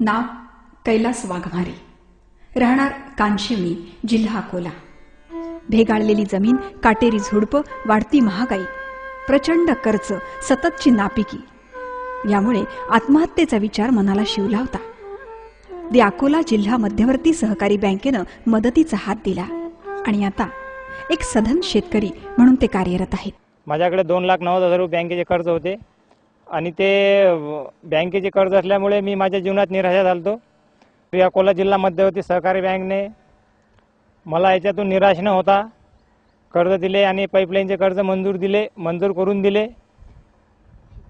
नाव कैलास वाघमारे. राहणार कांशिवणी जिल्हा अकोला. भेगाळलेली जमीन काटेरी झुडपं वाढती महागाई प्रचंड कर्ज सततची नापिकी. यामुळे आत्महत्येचा विचार मनाला शिवला होता. दी अकोला जिल्हा मध्यवर्ती सहकारी बँकेनं मदतीचा हात दिला आणि आता एक सधन शेतकरी म्हणून ते कार्यरत आहेत. माझ्याकडे दोन लाख नव्वद हजार रुपये बँकेचे कर्ज होते. आणि ते बँकेचे कर्ज असल्यामुळे मी माझ्या जीवनात निराशा झालतो. या अकोला जिल्हा मध्यवर्ती सहकारी बँकने मला याच्यातून निराश न होता. कर्ज दिले आणि पाईपलाईनचे कर्ज मंजूर दिले मंजूर करून दिले.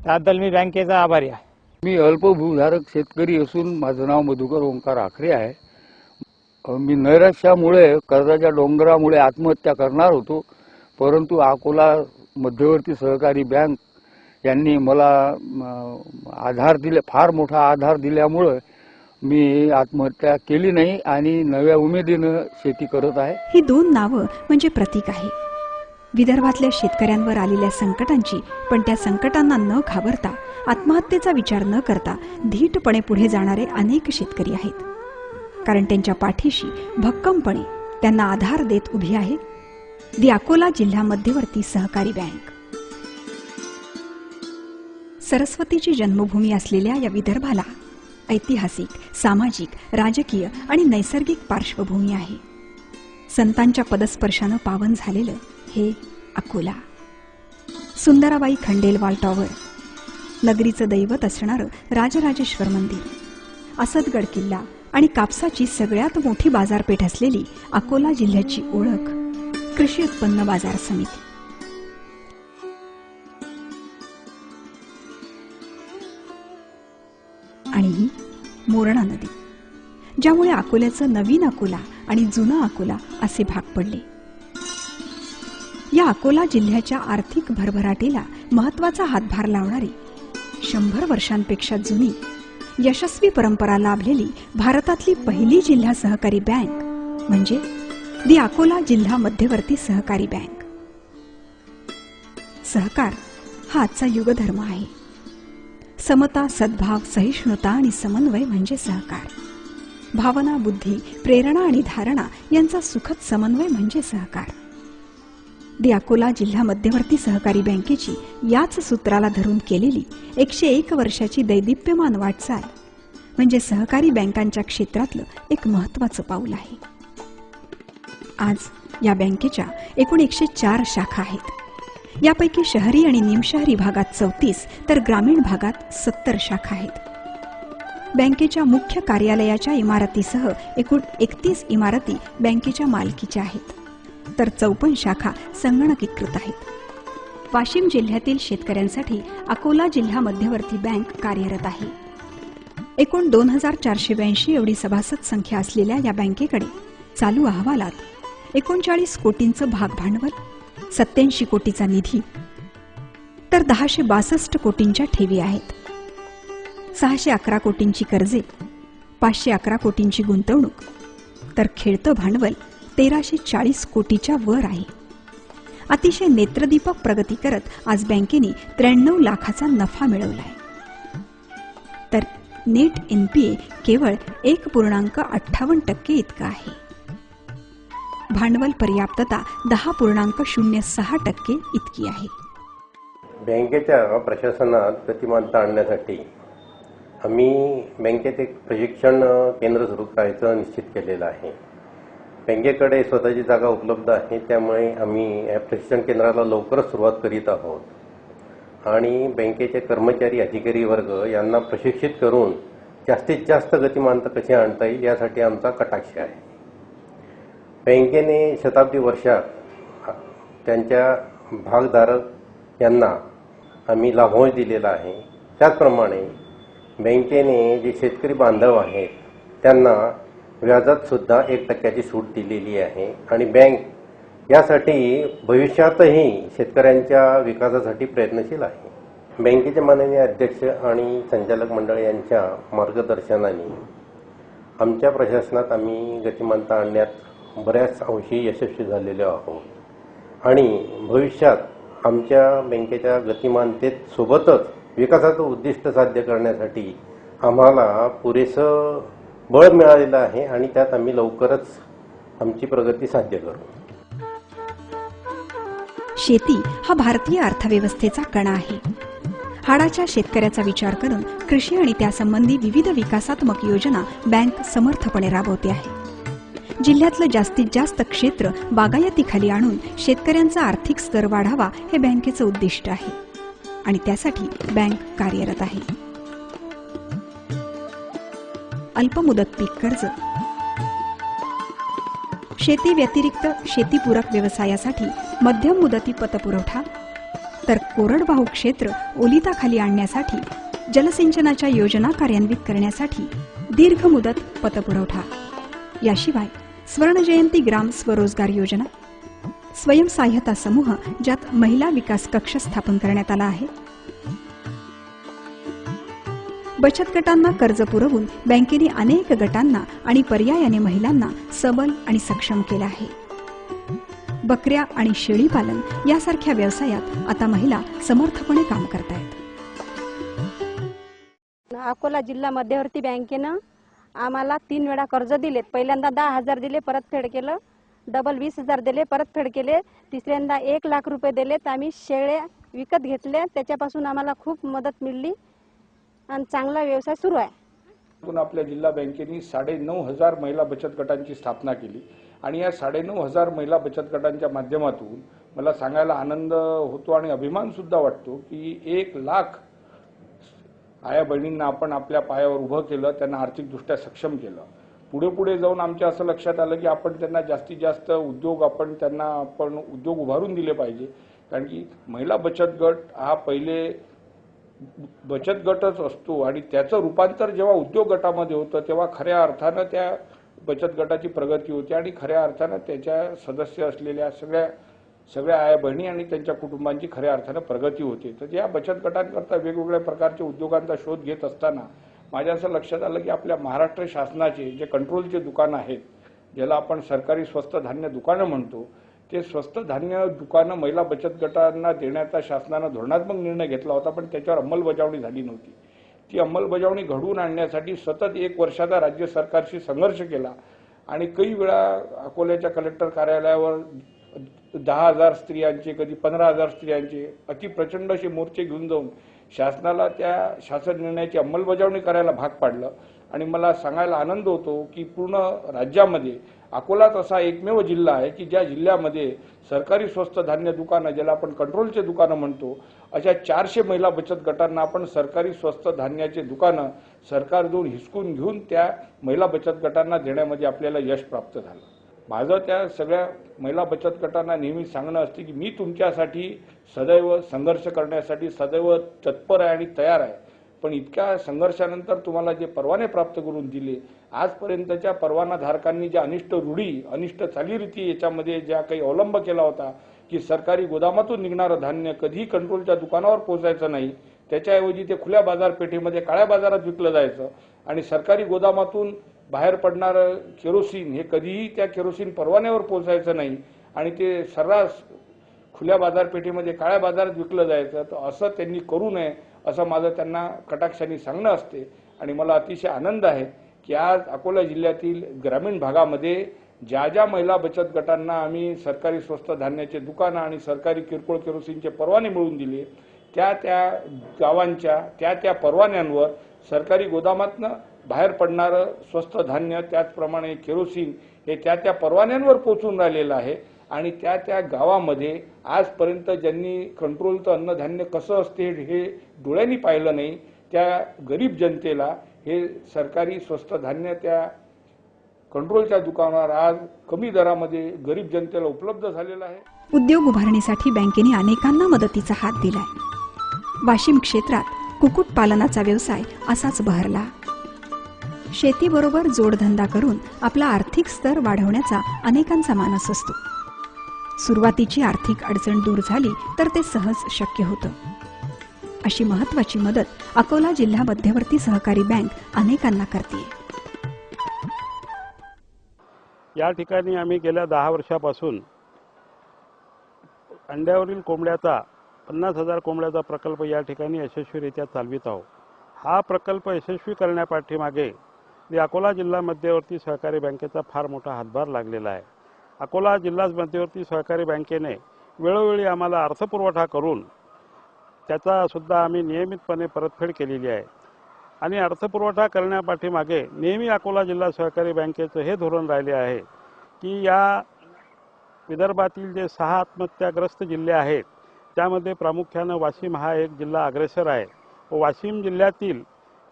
त्याबद्दल मी बँकेचा आभारी आहे. मी अल्पभूधारक शेतकरी असून माझं नाव मधुकर ओंकार आखरे आहे. मी नैराश्यामुळे कर्जाच्या डोंगरामुळे आत्महत्या करणार होतो. परंतु अकोला मध्यवर्ती सहकारी बँक यांनी मला आधार दिले फार मोठा आधार दिल्यामुळं मी आत्महत्या केली नाही आणि नव्या उमेदीनं शेती करत आहे. ही दोन नावं म्हणजे प्रतीक आहे. विदर्भातल्या शेतकऱ्यांवर आलेल्या संकटांची पण त्या संकटांना न घाबरता आत्महत्येचा विचार न करता धीटपणे पुढे जाणारे अनेक शेतकरी आहेत. कारण त्यांच्या पाठीशी भक्कमपणे त्यांना आधार देत उभी आहे दि अकोला जिल्हा मध्यवर्ती सहकारी बँक. सरस्वतीची जन्मभूमी असलेल्या या विदर्भाला ऐतिहासिक सामाजिक राजकीय आणि नैसर्गिक पार्श्वभूमी आहे. संतांच्या पदस्पर्शानं पावन झालेलं हे अकोला. सुंदराबाई खंडेलवाल टॉवर नगरीचं दैवत असणारं राजराजेश्वर मंदिर असदगड किल्ला आणि कापसाची सगळ्यात मोठी बाजारपेठ असलेली अकोला जिल्ह्याची ओळख कृषी उत्पन्न बाजार समिती. मोरणा नदी ज्यामुळे अकोल्याचं नवीन अकोला आणि जुना अकोला असे भाग पडले. या अकोला जिल्ह्याच्या आर्थिक भरभराटीला महत्त्वाचा हातभार लावणारी शंभर वर्षांपेक्षा जुनी यशस्वी परंपरा लाभलेली भारतातली पहिली जिल्हा सहकारी बँक म्हणजे दी अकोला जिल्हा मध्यवर्ती सहकारी बँक. सहकार हा आजचा युगधर्म आहे. समता सद्भाव सहिष्णुता आणि समन्वय म्हणजे सहकार. भावना बुद्धी प्रेरणा आणि धारणा यांचा सुखद समन्वय म्हणजे सहकार. दि अकोला जिल्हा मध्यवर्ती सहकारी बँकेची याच सूत्राला धरून केलेली एकशे एक वर्षाची दैदिप्यमान वाटचाल म्हणजे सहकारी बँकांच्या क्षेत्रातलं एक महत्वाचं पाऊल आहे. आज या बँकेच्या एकूण एकशे चार शाखा आहेत. यापैकी शहरी आणि निमशहरी भागात चौतीस तर ग्रामीण भागात सत्तर शाखा आहेत. बँकेच्या मुख्य कार्यालयाच्या इमारतीसह एकूण एकतीस इमारती बँकेच्या मालकीच्या आहेत. तर चौपन्न शाखा संगणकीकृत आहेत. वाशिम जिल्ह्यातील शेतकऱ्यांसाठी अकोला जिल्हा मध्यवर्ती बँक कार्यरत आहे. एकूण दोन हजार चारशे ब्याऐंशी एवढी सभासद संख्या असलेल्या या बँकेकडे चालू अहवालात एकोणचाळीस कोटींचं भाग भांडवल सत्याऐंशी कोटीचा निधी. तर दहाशे बासष्ट कोटींच्या ठेवी आहेत. सहाशे अकरा कोटींची कर्जे पाचशे अकरा कोटींची गुंतवणूक तर खेळतं भांडवल तेराशे चाळीस कोटीच्या वर आहे. अतिशय नेत्रदीपक प्रगती करत आज बँकेने त्र्याण्णव लाखाचा नफा मिळवला आहे तर नेट एनपीए केवळ एक पूर्णांक अठ्ठावन्न टक्के इतका आहे. भांडवल पर्याप्तता दहा पूर्णांक शून्य सहा टक्के इतकी आहे. बँकेच्या प्रशासनात गतिमानता आणण्यासाठी आम्ही बँकेत एक प्रशिक्षण केंद्र सुरू करायचं निश्चित केलेलं आहे. बँकेकडे स्वतःची जागा उपलब्ध आहे त्यामुळे आम्ही या प्रशिक्षण केंद्राला लवकरच सुरुवात करीत आहोत. आणि बँकेचे कर्मचारी अधिकारी वर्ग यांना प्रशिक्षित करून जास्तीत जास्त गतिमानता कशी आणता येईल यासाठी आमचा कटाक्ष आहे. बँकेने शताब्दी वर्षात त्यांच्या भागधारक यांना आम्ही लाभांश दिलेला आहे. त्याचप्रमाणे बँकेने जे शेतकरी बांधव आहेत त्यांना व्याजात सुद्धा एक टक्क्याची सूट दिलेली आहे आणि बँक यासाठी भविष्यातही शेतकऱ्यांच्या विकासासाठी प्रयत्नशील आहे. बँकेचे माननीय अध्यक्ष आणि संचालक मंडळ यांच्या मार्गदर्शनाने आमच्या प्रशासनात आम्ही गतिमानता आणण्यात बऱ्याच अंशी यशस्वी झालेलो आहोत. आणि भविष्यात आमच्या बँकेच्या गतिमानतेत सोबतच विकासाचं उद्दिष्ट साध्य करण्यासाठी आम्हाला पुरेसं बळ मिळालेलं आहे आणि त्यात आम्ही लवकरच आमची प्रगती साध्य करू. शेती हा भारतीय अर्थव्यवस्थेचा कणा आहे. हाडाच्या शेतकऱ्याचा विचार करून कृषी आणि त्यासंबंधी विविध विकासात्मक योजना बँक समर्थपणे राबवते आहे. जिल्ह्यातलं जास्तीत जास्त क्षेत्र बागायतीखाली आणून शेतकऱ्यांचा आर्थिक स्तर वाढावा हे बँकेचं उद्दिष्ट आहे. आणि त्यासाठी बँक कार्यरत आहे. अल्पमुदत पीक कर्ज. शेती व्यतिरिक्त शेतीपूरक व्यवसायासाठी मध्यम मुदती पतपुरवठा. तर कोरडवाहू क्षेत्र ओलिताखाली आणण्यासाठी जलसिंचनाच्या योजना कार्यान्वित करण्यासाठी दीर्घ मुदत पतपुरवठा. याशिवाय स्वर्णजयंती ग्राम स्वरोजगार योजना. स्वयंसहाय्यता समूह ज्यात महिला विकास कक्ष स्थापन करण्यात आला आहे. बचत गटांना कर्ज पुरवून बँकेने अनेक गटांना आणि पर्यायाने महिलांना सबल आणि सक्षम केलं आहे. बकऱ्या आणि शेळीपालन यासारख्या व्यवसायात आता महिला समर्थपणे काम करतायत. अकोला जिल्हा मध्यवर्ती बँकेनं आम्हाला तीन वेळा कर्ज दिलेत. पहिल्यांदा दहा हजार दिले परतफेड केलं. डबल वीस हजार दिले परतफेड केले. तिसऱ्यांदा एक लाख रुपये दिलेत. आम्ही शेळ्या विकत घेतल्या त्याच्यापासून आम्हाला खूप मदत मिळली. आणि चांगला व्यवसाय सुरू आहे. आपल्या जिल्हा बँकेने साडे नऊ हजार महिला बचत गटांची स्थापना केली. आणि या साडे नऊ हजार महिला बचत गटांच्या माध्यमातून मला सांगायला आनंद होतो आणि अभिमान सुद्धा वाटतो की एक लाख आया बहिणींना आपण आपल्या पायावर उभं केलं त्यांना आर्थिकदृष्ट्या सक्षम केलं. पुढे पुढे जाऊन आमच्या असं लक्षात आलं की आपण त्यांना जास्तीत जास्त उद्योग आपण त्यांना आपण उद्योग उभारून दिले पाहिजे. कारण की महिला बचत गट हा पहिले बचत गटच असतो आणि त्याचं रूपांतर जेव्हा उद्योग गटामध्ये होतं तेव्हा खऱ्या अर्थानं त्या बचत गटाची प्रगती होते आणि खऱ्या अर्थानं त्याच्या सदस्य असलेल्या सगळ्या सगळ्या आया बहिणी आणि त्यांच्या कुटुंबांची खऱ्या अर्थानं प्रगती होते. तर या बचत गटांकरता वेगवेगळ्या प्रकारच्या उद्योगांचा शोध घेत असताना माझ्या असं लक्षात आलं की आपल्या महाराष्ट्र शासनाचे जे कंट्रोलचे दुकानं आहेत ज्याला आपण सरकारी स्वस्त धान्य दुकानं म्हणतो ते स्वस्त धान्य दुकानं महिला बचत गटांना देण्याचा शासनानं धोरणात्मक निर्णय घेतला होता पण त्याच्यावर अंमलबजावणी झाली नव्हती. ती अंमलबजावणी घडवून आणण्यासाठी सतत एक वर्षाचा राज्य सरकारशी संघर्ष केला आणि काही वेळा अकोल्याच्या कलेक्टर कार्यालयावर दहा हजार स्त्रियांचे कधी पंधरा हजार स्त्रियांचे अति प्रचंड असे मोर्चे घेऊन जाऊन शासनाला त्या शासन निर्णयाची अंमलबजावणी करायला भाग पाडलं. आणि मला सांगायला आनंद होतो की पूर्ण राज्यामध्ये अकोलाच असा एकमेव जिल्हा आहे की ज्या जिल्ह्यामध्ये सरकारी स्वस्त धान्य दुकानं ज्याला आपण कंट्रोलचे दुकानं म्हणतो अशा चारशे महिला बचत गटांना आपण सरकारी स्वस्त धान्याचे दुकानं सरकार देऊन हिसकून घेऊन त्या महिला बचत गटांना देण्यामध्ये आपल्याला यश प्राप्त झालं. माझं त्या सगळ्या महिला बचत गटांना नेहमी सांगणं असते की मी तुमच्यासाठी सदैव संघर्ष करण्यासाठी सदैव तत्पर आहे आणि तयार आहे. पण इतक्या संघर्षानंतर तुम्हाला जे परवाने प्राप्त करून दिले आजपर्यंतच्या परवानाधारकांनी ज्या अनिष्ट रूढी अनिष्ट चालीरीती याच्यामध्ये ज्या काही अवलंब केला होता की सरकारी गोदामातून निघणारं धान्य कधीही कंट्रोलच्या दुकानावर पोहोचायचं नाही त्याच्याऐवजी ते खुल्या बाजारपेठेमध्ये काळ्या बाजारात विकलं जायचं आणि सरकारी गोदामातून बाहेर पडणारं केरोसिन हे कधीही त्या केरोसिन परवान्यावर पोहोचायचं नाही आणि ते सर्रास खुल्या बाजारपेठेमध्ये काळ्या बाजारात विकलं जायचं तर असं त्यांनी करू नये असं माझं त्यांना कटाक्षाने सांगणं असते. आणि मला अतिशय आनंद आहे की आज अकोला जिल्ह्यातील ग्रामीण भागामध्ये ज्या ज्या महिला बचत गटांना आम्ही सरकारी स्वस्त धान्याचे दुकानं आणि सरकारी किरकोळ केरोसिनचे परवाने मिळवून दिले त्या त्या गावांच्या त्या त्या परवान्यांवर सरकारी गोदामातनं बाहेर पडणारं स्वस्त धान्य त्याचप्रमाणे केरोसिन हे त्या त्या परवान्यांवर पोचून राहिलेलं आहे. आणि त्या त्या गावामध्ये आजपर्यंत ज्यांनी कंट्रोलचं अन्नधान्य कसं असते हे डोळ्यांनी पाहिलं नाही त्या गरीब जनतेला हे सरकारी स्वस्त धान्य त्या कंट्रोलच्या दुकानावर आज कमी दरामध्ये गरीब जनतेला उपलब्ध झालेलं आहे. उद्योग उभारणीसाठी बँकेने अनेकांना मदतीचा हात दिलाय. वाशिम क्षेत्रात कुक्कुटपालनाचा व्यवसाय असाच बहरला. शेतीबरोबर जोडधंदा करून आपला आर्थिक स्तर वाढवण्याचा अनेकांचा मानस असतो. सुरुवातीची आर्थिक अडचण दूर झाली तर ते सहज शक्य होतं. अशी महत्वाची मदत अकोला जिल्हा मध्यवर्ती सहकारी बँक अनेकांना करते या ठिकाणी आम्ही गेल्या दहा वर्षापासून अंड्यावरील कोंबड्याचा पन्नास हजार कोंबड्याचा प्रकल्प या ठिकाणी यशस्वीरित्या चालवित आहोत. हा प्रकल्प यशस्वी करण्यापाठीमागे अकोला जिल्हा मध्यवर्ती सहकारी बँकेचा फार मोठा हातभार लागलेला आहे. अकोला जिल्हा मध्यवर्ती सहकारी बँकेने वेळोवेळी आम्हाला अर्थपुरवठा करून त्याचा सुद्धा आम्ही नियमितपणे परतफेड केलेली आहे. आणि अर्थपुरवठा करण्यापाठीमागे नेहमी अकोला जिल्हा सहकारी बँकेचं हे धोरण राहिले आहे की या विदर्भातील जे सहा आत्महत्याग्रस्त जिल्हे आहेत त्यामध्ये प्रामुख्यानं वाशिम हा एक जिल्हा अग्रेसर आहे. व वाशिम जिल्ह्यातील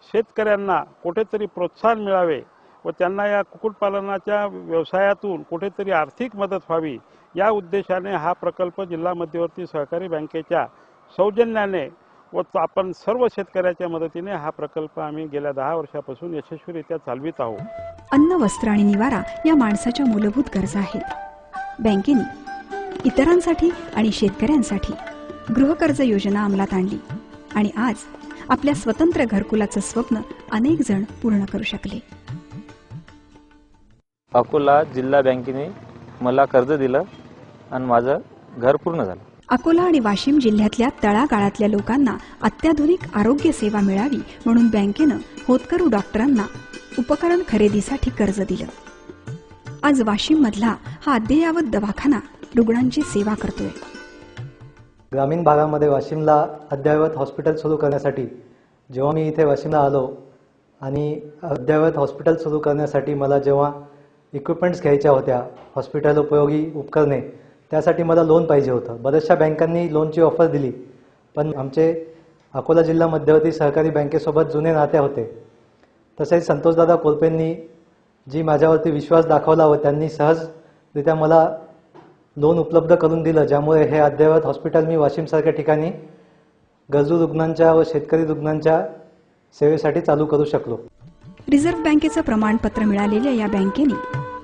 शेतकऱ्यांना कुठेतरी प्रोत्साहन मिळावे व त्यांना या कुक्कुटपालनाच्या व्यवसायातून कुठेतरी आर्थिक मदत व्हावी या उद्देशाने हा प्रकल्प जिल्हा मध्यवर्ती सहकारी बँकेच्या सौजन्याने व आपण सर्व शेतकऱ्याच्या मदतीने हा प्रकल्प आम्ही गेल्या दहा वर्षापासून यशस्वीरित्या चालवित आहोत. अन्न वस्त्र आणि निवारा या माणसाच्या मूलभूत गरजा आहेत. बँकेने इतरांसाठी आणि शेतकऱ्यांसाठी गृहकर्ज योजना अंमलात आणली आणि आज आपल्या स्वतंत्र घरकुलाचं स्वप्न अनेक जण पूर्ण करू शकले. अकोला जिल्हा बँकेने मला कर्ज दिलं आणि माझं घर पूर्ण झालं. अकोला आणि वाशिम जिल्ह्यातल्या तळागाळातल्या लोकांना अत्याधुनिक आरोग्य सेवा मिळावी म्हणून बँकेनं होतकरू डॉक्टरांना उपकरण खरेदीसाठी कर्ज दिलं. आज वाशिम मधला हा अद्ययावत दवाखाना रुग्णांची सेवा करतोय. ग्रामीण भागामध्ये वाशिमला अद्ययावत हॉस्पिटल सुरू करण्यासाठी जेव्हा मी इथे वाशिमला आलो आणि अद्ययावत हॉस्पिटल सुरू करण्यासाठी मला जेव्हा इक्विपमेंट्स घ्यायच्या होत्या हॉस्पिटल उपयोगी उपकरणे त्यासाठी मला लोन पाहिजे होतं. बऱ्याचशा बँकांनी लोनची ऑफर दिली पण आमचे अकोला जिल्हा मध्यवर्ती सहकारी बँकेसोबत जुने नाते होते. तसेच संतोषदादा कोलपेंनी जी माझ्यावरती विश्वास दाखवला व त्यांनी सहजरित्या मला लोन उपलब्ध करून दिलं ज्यामुळे हे अद्ययावत हॉस्पिटल मी वाशिमसारख्या ठिकाणी गरजू रुग्णांच्या व शेतकरी रुग्णांच्या सेवेसाठी चालू करू शकलो. रिझर्व्ह बँकेचं प्रमाणपत्र मिळालेल्या या बँकेने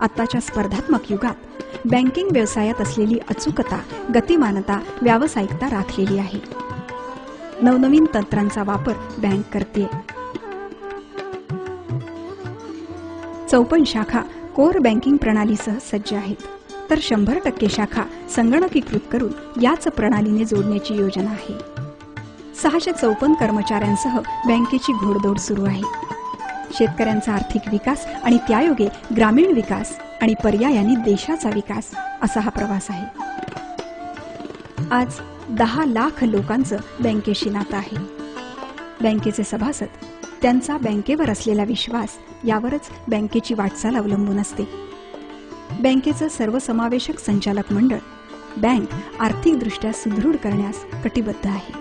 आताच्या स्पर्धात्मक युगात बँकिंग व्यवसायात असलेली अचूकता गतिमानता व्यावसायिकता राखलेली आहे. नवनवीन तंत्रांचा वापर बँक करते. चौपन्न शाखा कोर बँकिंग प्रणालीसह सज्ज आहेत. तर शंभर टक्के शाखा संगणकीकृत करून याच प्रणालीने जोडण्याची योजना आहे. सहाशे चौपन्न कर्मचाऱ्यांसह बँकेची घोडदौड सुरू आहे. शेतकऱ्यांचा आर्थिक विकास आणि त्यायोगे ग्रामीण विकास आणि पर्यायाने देशाचा विकास असा हा प्रवास आहे. आज दहा लाख लोकांचं बँकेशी नातं आहे. बँकेचे सभासद त्यांचा बँकेवर असलेला विश्वास यावरच बँकेची वाटचाल अवलंबून असते. बँकेचं सर्वसमावेशक संचालक मंडळ बँक आर्थिकदृष्ट्या सुदृढ करण्यास कटिबद्ध आहे.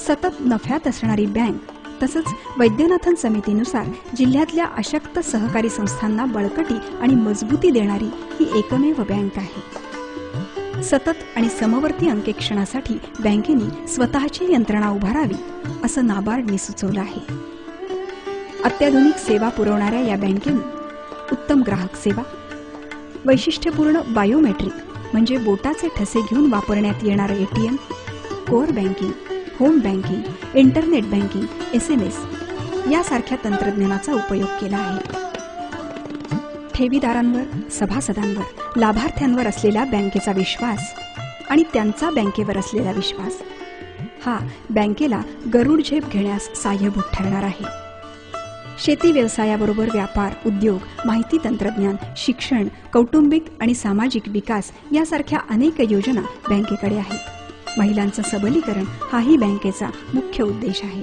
सतत नफ्यात असणारी बँक तसंच वैद्यनाथन समितीनुसार जिल्ह्यातल्या अशक्त सहकारी संस्थांना बळकटी आणि मजबूती देणारी ही एकमेव बँक आहे. सतत आणि समवर्ती अंकेक्षणासाठी बँकेने स्वतःची यंत्रणा उभारावी असं नाबार्डने सुचवलं आहे. अत्याधुनिक सेवा पुरवणाऱ्या या बँकेने उत्तम ग्राहक सेवा वैशिष्ट्यपूर्ण बायोमेट्रिक म्हणजे बोटाचे ठसे घेऊन वापरण्यात येणारं ATM core banking home banking internet banking S M S यासारख्या तंत्रज्ञानाचा उपयोग केला आहे. ठेवीदारांवर सभासदांवर लाभार्थ्यांवर असलेला बँकेचा विश्वास आणि त्यांचा बँकेवर असलेला विश्वास हा बँकेला गरुड झेप घेण्यास साह्यभूत ठरणार आहे. शेती व्यवसायाबरोबर व्यापार उद्योग माहिती तंत्रज्ञान शिक्षण कौटुंबिक आणि सामाजिक विकास यासारख्या अनेक योजना बँकेकडे आहेत. महिलांचं सबलीकरण हाही बँकेचा मुख्य उद्देश आहे.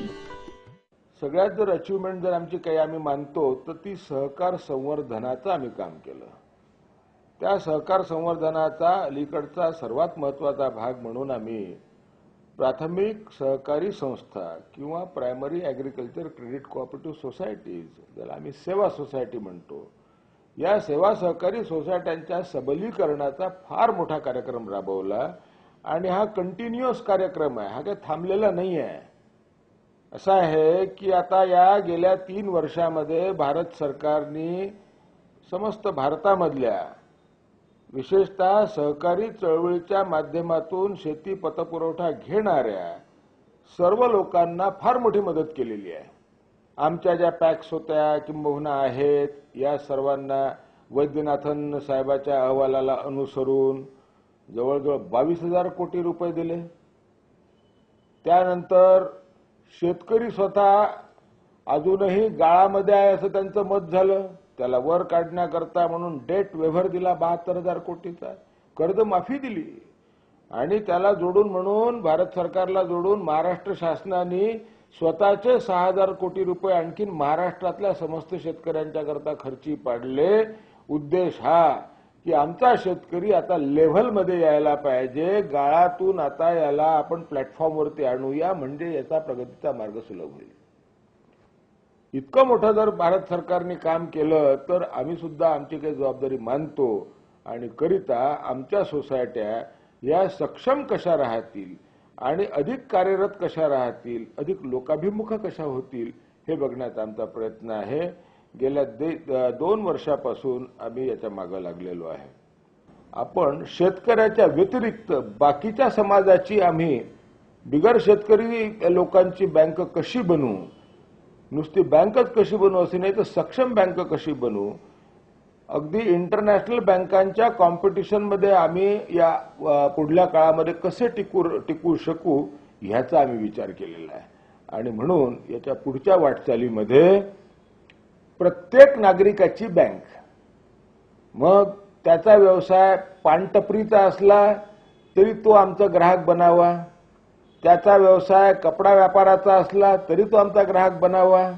सगळ्यात जर अचिव्हमेंट जर आमची काही आम्ही मानतो तर ती सहकार संवर्धनाचं आम्ही काम केलं. त्या सहकार संवर्धनाचा अलीकडचा सर्वात महत्त्वाचा भाग म्हणून आम्ही प्राथमिक सहकारी संस्था किंवा primary agriculture credit cooperative societies ज्याला आम्ही सेवा सोसायटी म्हणतो या सेवा सहकारी सोसायट्यांच्या सबलीकरणाचा फार मोठा कार्यक्रम राबवला आणि हा कंटिन्युअस कार्यक्रम आहे. हा काही थांबलेला नाही आहे. असं आहे की आता या गेल्या तीन वर्षामध्ये भारत सरकारने समस्त भारतामधल्या विशेषतः सहकारी चळवळीच्या माध्यमातून शेती पतपुरवठा घेणाऱ्या सर्व लोकांना फार मोठी मदत केलेली आहे. आमच्या ज्या पॅक्स होत्या किंबहुना आहेत या सर्वांना वैद्यनाथन साहेबाच्या अहवालाला अनुसरून जवळजवळ बावीस हजार कोटी रुपये दिले. त्यानंतर शेतकरी स्वतः अजूनही गाळामध्ये आहे असं त्यांचं मत झालं. त्याला वर काढण्याकरता म्हणून डेट वेव्हर दिला बहात्तर हजार कोटीचा. कर्ज माफी दिली. आणि त्याला जोडून म्हणून भारत सरकारला जोडून महाराष्ट्र शासनाने स्वतःचे सहा हजार कोटी रुपये आणखीन महाराष्ट्रातल्या समस्त शेतकऱ्यांच्या करता खर्ची पाडले. उद्देश हा की आमचा शेतकरी आता लेव्हलमध्ये यायला पाहिजे. गाळातून आता याला आपण प्लॅटफॉर्मवरती आणूया. म्हणजे याचा प्रगतीचा मार्ग सुलभ होईल. इतकं मोठं जर भारत सरकारने काम केलं तर आम्ही सुद्धा आमची काही जबाबदारी मानतो. आणि करिता आमच्या सोसायट्या या सक्षम कशा राहतील आणि अधिक कार्यरत कशा राहतील अधिक लोकाभिमुख कशा होतील हे बघण्याचा आमचा प्रयत्न आहे. गेल्या दे- दोन वर्षापासून आम्ही याच्या मागं लागलेलो आहे. आपण शेतकऱ्याच्या व्यतिरिक्त बाकीच्या समाजाची आम्ही बिगर शेतकरी लोकांची बँक कशी बनवू नुसती बँकच कशी बनवू असे नाही तर सक्षम बँक कशी बनवू अगदी इंटरनॅशनल बँकांच्या कॉम्पिटिशनमध्ये आम्ही या पुढल्या काळामध्ये कसे टिकू टिकू शकू ह्याचा आम्ही विचार केलेला आहे. आणि म्हणून याच्या पुढच्या वाटचालीमध्ये प्रत्येक नागरिकाची बँक. मग त्याचा व्यवसाय पानटपरीचा असला तरी तो आमचा ग्राहक बनावा. त्याचा व्यवसाय कपडा व्यापाराचा असला तरी तो आमचा ग्राहक बनावा.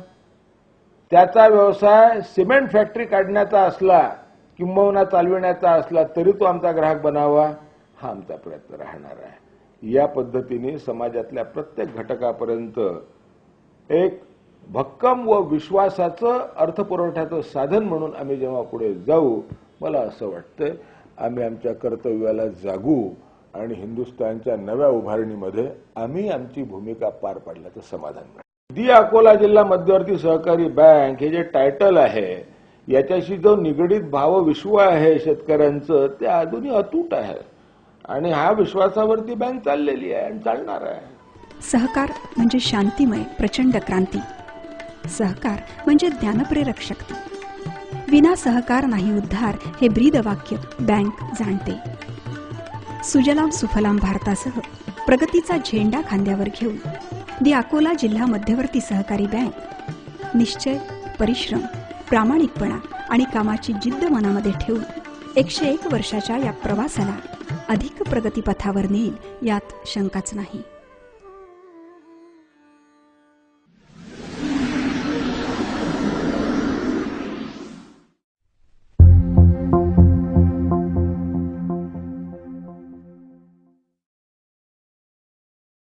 त्याचा व्यवसाय सिमेंट फॅक्टरी काढण्याचा असला किंबहुना चालविण्याचा असला तरी तो आमचा ग्राहक बनावा हा आमचा प्रयत्न राहणार आहे. या पद्धतीने समाजातल्या प्रत्येक घटकापर्यंत एक भक्कम व विश्वासाचं अर्थपुरवठ्याचं साधन म्हणून आम्ही जेव्हा पुढे जाऊ मला असं वाटतं आम्ही आमच्या कर्तव्याला जागू आणि हिंदुस्थानच्या नव्या उभारणीमध्ये आम्ही आमची भूमिका पार पाडल्याचं समाधान मिळेल. दी अकोला जिल्हा मध्यवर्ती सहकारी बँक हे जे टायटल आहे याच्याशी जो निगडीत भावविश्व आहे शेतकऱ्यांचं ते अजूनही अतूट आहे. आणि हा विश्वासावरती बँक चाललेली आहे आणि चालणार आहे. सहकार म्हणजे शांतिमय प्रचंड क्रांती. सहकार म्हणजे ज्ञानप्रेरक शक्ती. विना सहकार नाही उद्धार हे ब्रीद वाक्य बँक जाणते. सुजलाम सुफलाम भारतासह प्रगतीचा झेंडा खांद्यावर घेऊन दि अकोला जिल्हा मध्यवर्ती सहकारी बँक. निश्चय परिश्रम प्रामाणिकपणा आणि कामाची जिद्द मनामध्ये ठेवून एकशे एक वर्षाच्या या प्रवासाला अधिक प्रगतीपथावर नेईल यात शंकाच नाही.